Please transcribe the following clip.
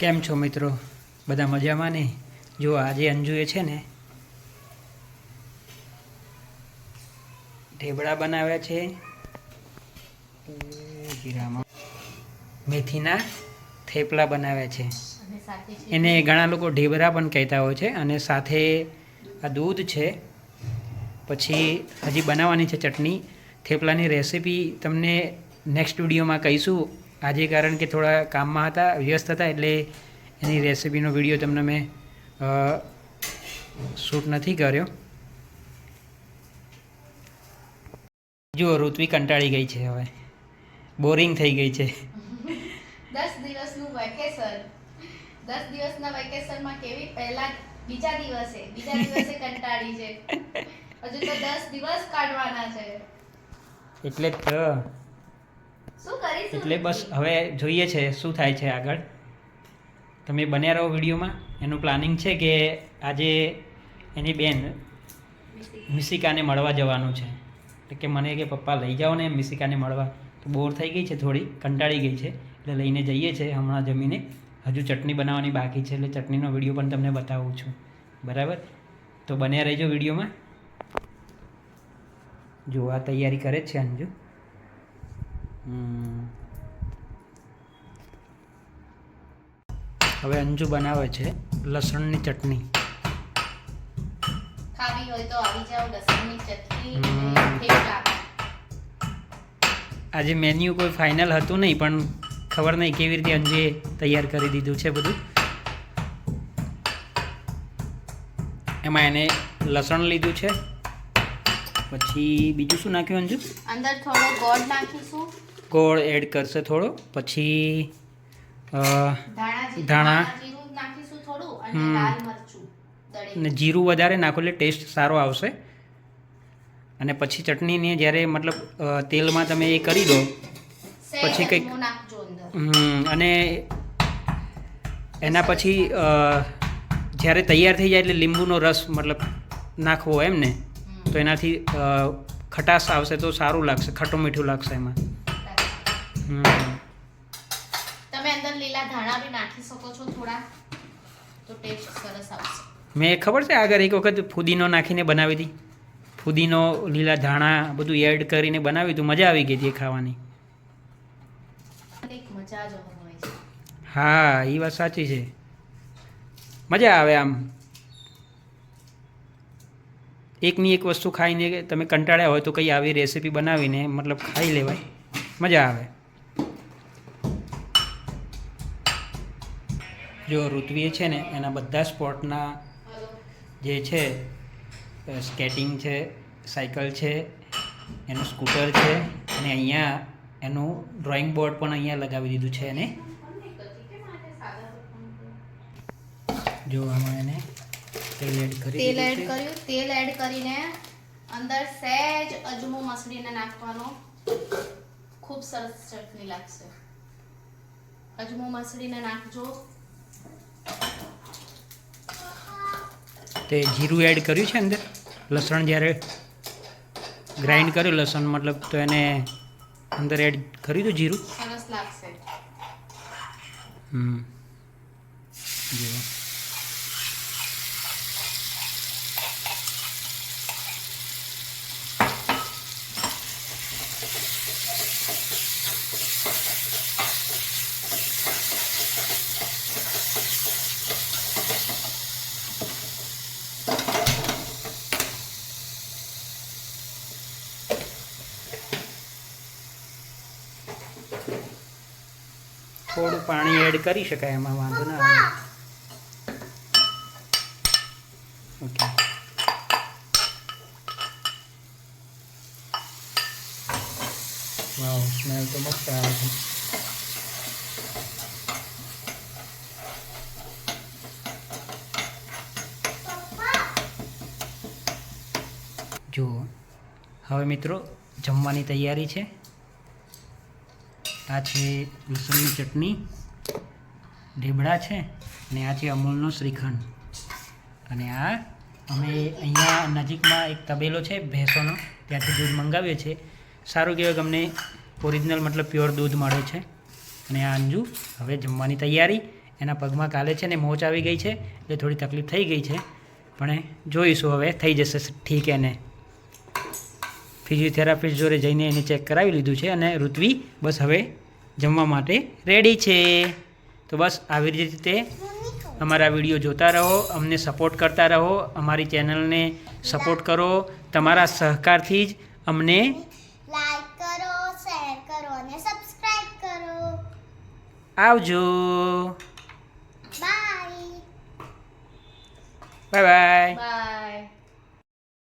કેમ છો મિત્રો? બધા મજામાં ને? જો આજે અંજુએ છે ને ઢેબડા બનાવ્યા છે. જીરામાં. મેથીના થેપલા બનાવ્યા છે. છે એને ઘણા લોકો ઢેબરા પણ કહેતા હોય છે અને સાથે આ દૂધ છે. પછી હજી બનાવવાની છે ચટણી. થેપલાની રેસીપી તમને નેક્સ્ટ વિડીયોમાં કહીશું. આજે કારણ કે થોડા કામમાં હતા વ્યસ્ત હતા એટલે એની રેસીપીનો વીડિયો તમને મેં શૂટ નથી કર્યો. જો ઋત્વી કંટાળી ગઈ છે હવે. બોરિંગ થઈ ગઈ છે. દસ દિવસનું વેકેશન દસ દિવસના વેકેશનમાં કેવી? પહેલા બીજા દિવસે બીજા દિવસે કંટાળી છે. હજુ તો દસ દિવસ કાઢવાના છે. એટલે જ તો. એટલે બસ હવે જોઈએ છે શું થાય છે આગળ. તમે બન્યા રહો વિડીયોમાં. એનું પ્લાનિંગ છે કે આજે એની બેન મિસિકાને મળવા જવાનું છે. એટલે કે મને કે પપ્પા લઈ જાઓ ને મિસિકાને મળવા. તો બોર થઈ ગઈ છે થોડી, કંટાળી ગઈ છે. એટલે લઈને જઈએ છે હમણાં જમીને. હજુ ચટણી બનાવવાની બાકી છે, એટલે ચટણીનો વીડિયો પણ તમને બતાવું છું. બરાબર? તો બન્યા રહેજો વિડીયોમાં. જો આ તૈયારી કરે જ છે અંજુ. હવે અંજુ બનાવે છે લસણની ચટણી. ખાવી હોય તો આવી જાઓ લસણની ચટણી આજે મેન્યુ કોઈ ફાઇનલ હતું નહીં પણ ખબર નહીં કેવી રીતે અંજુએ તૈયાર કરી દીધું છે બધું. એમાં એને લસણ લીધું છે. પછી બીજું શું નાખ્યું અંજુ? અંદર થોડો ગોળ નાખીશું. ગોળ એડ કરશે થોડો. પછી ધાણા. ને જીરું વધારે નાખો એટલે ટેસ્ટ સારો આવશે. અને પછી ચટણીને જ્યારે મતલબ તેલમાં તમે એ કરી દો પછી કંઈક- અને એના પછી જ્યારે તૈયાર થઈ જાય એટલે લીંબુનો રસ મતલબ નાખવો એમને તો એનાથી ખટાશ આવશે તો સારું લાગશે ખટ્ટું મીઠું લાગશે એમાં. તમે અંદર લીલા ધાણા બી નાખી શકો છો થોડા. તો ટેસ્ટ સરસ આવશે. મેં ખબર છે આગળ એક વખત ફુદીનો નાખીને બનાવી હતી. ફુદીનો લીલા ધાણા બધું એડ કરીને બનાવી હતું. મજા આવી ગઈ હતી ખાવાની. હા એ વાત સાચી છે. મજા આવે આમ. એકની એક વસ્તુ ખાઈને તમે કંટાળ્યા હોય તો કંઈ આવી રેસીપી બનાવીને મતલબ ખાઈ લેવાય. મજા આવે. જો ઋત્વીએ છે ને એના બધા સ્પોર્ટના જે છે સ્કેટિંગ છે સાયકલ છે એનું સ્કૂટર છે અને અહીંયા એનું ડ્રોઈંગ બોર્ડ પણ અહીંયા લગાવી દીધું છે એને. જો આમાં એને તેલ એડ કરી તેલ એડ કર્યું તેલ એડ કરીને અંદર સહેજ અજમો મસળીને નાખવાનો. ખૂબ સરસ ચટણી લાગશે. અજમો મસળીને નાખજો. તે જીરું એડ કર્યું છે અંદર. લસણ જ્યારે ગ્રાઇન્ડ કર્યું લસણ મતલબ તો એને અંદર એડ કર્યું હતું જીરું? સરસ લાગશે. હમ. થોડું પાણી એડ કરી શકાય એમાં, વાંધો ના આવે. ઓકે વાવ સ્મેલ તો મસ્ત આવે છે. જુઓ હવે મિત્રો, જમવાની તૈયારી છે. આ છે લસણની ચટણી, ઢેબડા છે અને આ છે અમૂલનો શ્રીખંડ. અને આ અમે અહીંયા નજીકમાં એક તબેલો છે, ભેંસોનો, ત્યાંથી દૂધ મંગાવીએ છીએ. સારું કહેવાય કે અમને ઓરિજિનલ મતલબ પ્યોર દૂધ મળે છે. અને આ અંજુ હવે જમવાની તૈયારી, એના પગમાં કાલે છે ને મોચ આવી ગઈ છે, એટલે થોડી તકલીફ થઈ ગઈ છે. પણ જોઈશું હવે, થઈ જશે, ઠીક એને. ફિઝિયોથેરાપિસ્ટ જોડે જઈને એને ચેક કરાવી લીધું છે અને ઋત્વી બસ હવે જમવા માટે રેડી છે. તો બસ આવી રીતે અમારા વીડિયો જોતા રહો અમને સપોર્ટ કરતા રહો અમારી ચેનલને સપોર્ટ કરો તમારા સહકારથી જ અમને લાઈક કરો શેર કરો અને સબસ્ક્રાઇબ કરો. આવજો. Bye bye bye bye